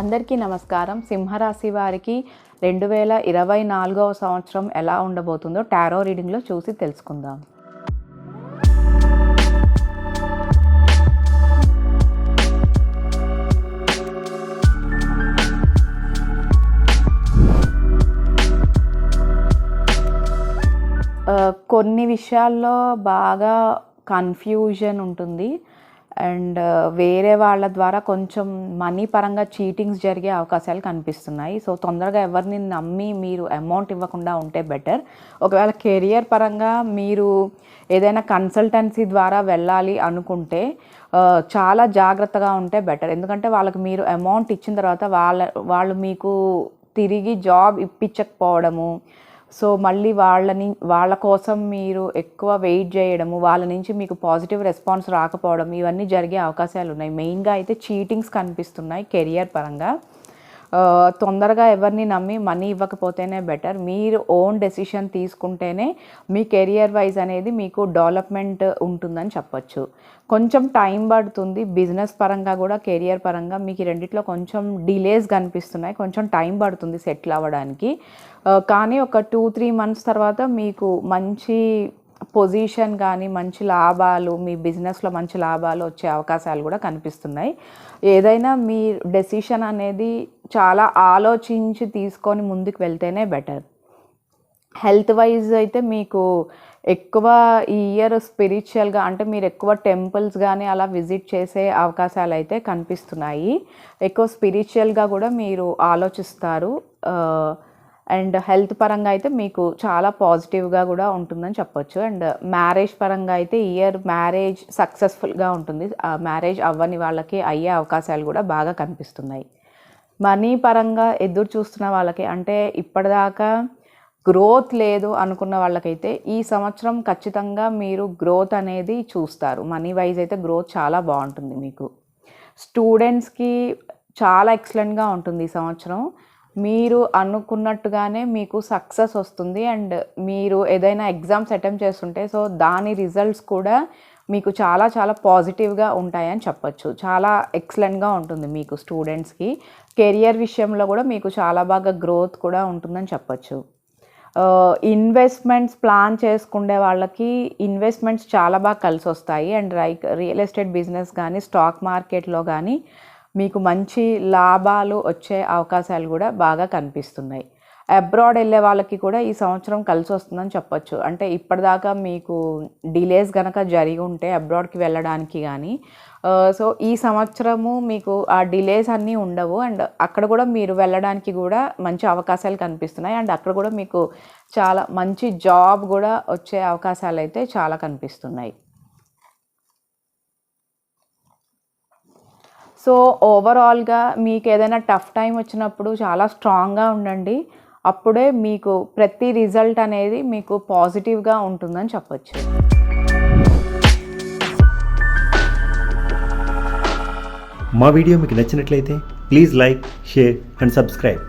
అందరికీ నమస్కారం. సింహరాశి వారికి రెండు వేల ఇరవై నాలుగవ సంవత్సరం ఎలా ఉండబోతుందో టారో రీడింగ్లో చూసి తెలుసుకుందాం. కొన్ని విషయాల్లో బాగా కన్ఫ్యూజన్ ఉంటుంది. అండ్ వేరే వాళ్ళ ద్వారా కొంచెం మనీ పరంగా చీటింగ్స్ జరిగే అవకాశాలు కనిపిస్తున్నాయి. సో తొందరగా ఎవరిని నమ్మి మీరు అమౌంట్ ఇవ్వకుండా ఉంటే బెటర్. ఒకవేళ కెరియర్ పరంగా మీరు ఏదైనా కన్సల్టెన్సీ ద్వారా వెళ్ళాలి అనుకుంటే చాలా జాగ్రత్తగా ఉంటే బెటర్. ఎందుకంటే వాళ్ళకి మీరు అమౌంట్ ఇచ్చిన తర్వాత వాళ్ళ వాళ్ళు మీకు తిరిగి జాబ్ ఇప్పించకపోవడము సో మళ్ళీ వాళ్ళని వాళ్ళ కోసం మీరు ఎక్కువ వెయిట్ చేయడము వాళ్ళ నుంచి మీకు పాజిటివ్ రెస్పాన్స్ రాకపోవడం ఇవన్నీ జరిగే అవకాశాలు ఉన్నాయి. మెయిన్గా అయితే చీటింగ్స్ కనిపిస్తున్నాయి కెరియర్ పరంగా. తొందరగా ఎవరిని నమ్మి మనీ ఇవ్వకపోతేనే బెటర్. మీరు ఓన్ డెసిషన్ తీసుకుంటేనే మీ కెరియర్ వైజ్ అనేది మీకు డెవలప్మెంట్ ఉంటుందని చెప్పొచ్చు. కొంచెం టైం పడుతుంది బిజినెస్ పరంగా కూడా కెరియర్ పరంగా మీకు రెండిట్లో కొంచెం డిలేస్ కనిపిస్తున్నాయి. కొంచెం టైం పడుతుంది సెటిల్ అవ్వడానికి. కానీ ఒక టూ త్రీ మంత్స్ తర్వాత మీకు మంచి పొజిషన్ కానీ మంచి లాభాలు మీ బిజినెస్లో మంచి లాభాలు వచ్చే అవకాశాలు కూడా కనిపిస్తున్నాయి. ఏదైనా మీ డెసిషన్ అనేది చాలా ఆలోచించి తీసుకొని ముందుకు వెళ్తేనే బెటర్ హెల్త్ వైజ్ అయితే మీకు ఎక్కువ ఈ ఇయర్ స్పిరిచువల్గా అంటే మీరు ఎక్కువ టెంపుల్స్ కానీ అలా విజిట్ చేసే అవకాశాలు అయితే కనిపిస్తున్నాయి. ఎక్కువ స్పిరిచువల్గా కూడా మీరు ఆలోచిస్తారు. అండ్ హెల్త్ పరంగా అయితే మీకు చాలా పాజిటివ్గా కూడా ఉంటుందని చెప్పొచ్చు. అండ్ మ్యారేజ్ పరంగా అయితే ఇయర్ మ్యారేజ్ సక్సెస్ఫుల్గా ఉంటుంది. మ్యారేజ్ అవ్వని వాళ్ళకి అయ్యే అవకాశాలు కూడా బాగా కనిపిస్తున్నాయి. మనీ పరంగా ఎదురు చూస్తున్న వాళ్ళకి అంటే ఇప్పటిదాకా గ్రోత్ లేదు అనుకున్న వాళ్ళకైతే ఈ సంవత్సరం ఖచ్చితంగా మీరు గ్రోత్ అనేది చూస్తారు. మనీ వైజ్ అయితే గ్రోత్ చాలా బాగుంటుంది మీకు. స్టూడెంట్స్కి చాలా ఎక్సలెంట్గా ఉంటుంది ఈ సంవత్సరం. మీరు అనుకున్నట్టుగానే మీకు సక్సెస్ వస్తుంది అండ్ మీరు ఏదైనా ఎగ్జామ్స్ అటెంప్ట్ చేస్తుంటే సో దాని రిజల్ట్స్ కూడా మీకు చాలా చాలా పాజిటివ్గా ఉంటాయని చెప్పచ్చు. చాలా ఎక్సలెంట్గా ఉంటుంది మీకు స్టూడెంట్స్కి. కెరియర్ విషయంలో కూడా మీకు చాలా బాగా గ్రోత్ కూడా ఉంటుందని చెప్పొచ్చు. ఇన్వెస్ట్మెంట్స్ ప్లాన్ చేసుకునే వాళ్ళకి ఇన్వెస్ట్మెంట్స్ చాలా బాగా కలిసి వస్తాయి అండ్ రైక్ రియల్ ఎస్టేట్ బిజినెస్ కానీ స్టాక్ మార్కెట్లో కానీ మీకు మంచి లాభాలు వచ్చే అవకాశాలు కూడా బాగా కనిపిస్తున్నాయి. అబ్రాడ్ వెళ్ళే వాళ్ళకి కూడా ఈ సంవత్సరం కలిసి వస్తుందని చెప్పొచ్చు. అంటే ఇప్పటిదాకా మీకు డిలేస్ కనుక జరిగి ఉంటే అబ్రాడ్కి వెళ్ళడానికి కానీ సో ఈ సంవత్సరము మీకు ఆ డిలేస్ అన్నీ ఉండవు. అండ్ అక్కడ కూడా మీరు వెళ్ళడానికి కూడా మంచి అవకాశాలు కనిపిస్తున్నాయి. అండ్ అక్కడ కూడా మీకు చాలా మంచి జాబ్ కూడా వచ్చే అవకాశాలు అయితే చాలా కనిపిస్తున్నాయి. సో ఓవరాల్గా మీకు ఏదైనా టఫ్ టైం వచ్చినప్పుడు చాలా స్ట్రాంగ్గా ఉండండి. అప్పుడే మీకు ప్రతి రిజల్ట్ అనేది మీకు పాజిటివ్గా ఉంటుందని చెప్పచ్చు. మా వీడియో మీకు నచ్చినట్లయితే please like share and subscribe